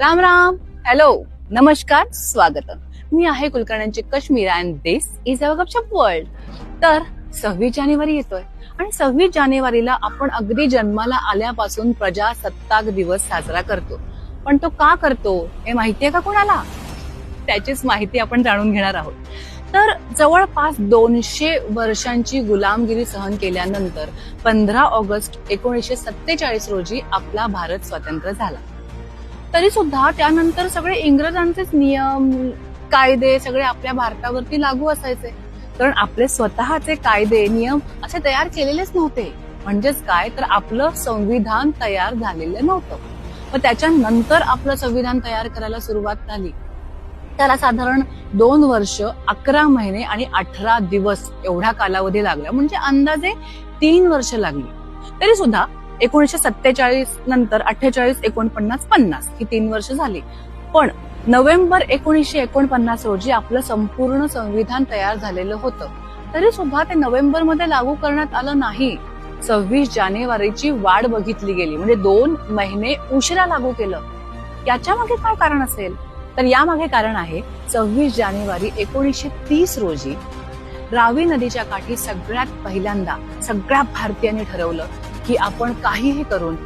Ram Ram. Hello नमस्कार स्वागत मी आहे कुलकर्ण्यांची Kashmir and this is our Gapshap World तर सव्वीस जानेवारी येतोय आणि सव्वीस जानेवारीला आपण अगदी जन्माला आल्यापासून प्रजासत्ताक दिवस साजरा करतो. पण तो का करतो हे माहितीये का कोणाला? त्याचीच माहिती आपण जाणून घेणार आहोत. तर जवळपास दोनशे वर्षांची गुलामगिरी सहन केल्यानंतर पंधरा ऑगस्ट एकोणीसशे सत्तेचाळीस रोजी आपला भारत स्वतंत्र झाला. तरी सुद्धा त्यानंतर सगळे इंग्रजांचेच नियम कायदे सगळे आपल्या भारतावरती लागू असायचे. कारण आपले स्वतःचे कायदे नियम असे तयार केलेलेच नव्हते. म्हणजेच काय? तर आपलं संविधान तयार झालेलं नव्हतं. मग त्याच्यानंतर आपलं संविधान तयार करायला सुरुवात झाली. त्याला साधारण दोन वर्ष अकरा महिने आणि अठरा दिवस एवढा कालावधी लागला म्हणजे अंदाजे तीन वर्ष लागली. तरी सुद्धा एकोणीसशे सत्तेचाळीस नंतर अठ्ठेचाळीस एकोणपन्नास पन्नास ही तीन वर्ष झाली. पण नोव्हेंबर एकोणीसशे एकोणपन्नास रोजी आपलं संपूर्ण संविधान तयार झालेलं होतं. तरी सुद्धा ते नोव्हेंबरमध्ये लागू करण्यात आलं नाही. सव्वीस जानेवारीची वाढ बघितली गेली. म्हणजे दोन महिने उशिरा लागू केलं. याच्या मागे काय कारण असेल? तर यामागे कारण आहे सव्वीस जानेवारी एकोणीसशे तीस रोजी रावी नदीच्या काठी सगळ्यात पहिल्यांदा सगळ्या भारतीयांनी ठरवलं की आपण काहीही करून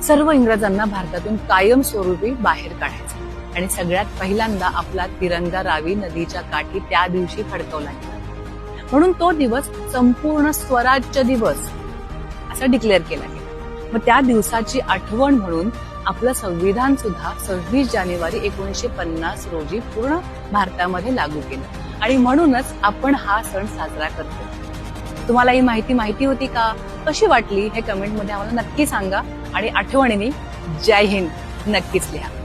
सर्व इंग्रजांना भारतातून कायमस्वरूपी बाहेर काढायचं. आणि सगळ्यात पहिल्यांदा आपला तिरंगा रावी नदीच्या काठी त्या दिवशी फडकवला गेला. म्हणून तो दिवस संपूर्ण स्वराज्य दिवस असा डिक्लेअर केला गेला. मग त्या दिवसाची आठवण म्हणून आपलं संविधान सुद्धा सव्वीस जानेवारी एकोणीसशे पन्नास रोजी पूर्ण भारतामध्ये लागू केलं. आणि म्हणूनच आपण हा सण साजरा करतो. तुम्हाला ही माहिती माहिती होती का? कशी वाटली? हे कमेंटमध्ये आम्हाला नक्की सांगा आणि आठवणीने जय हिंद. नक्कीच लिहा.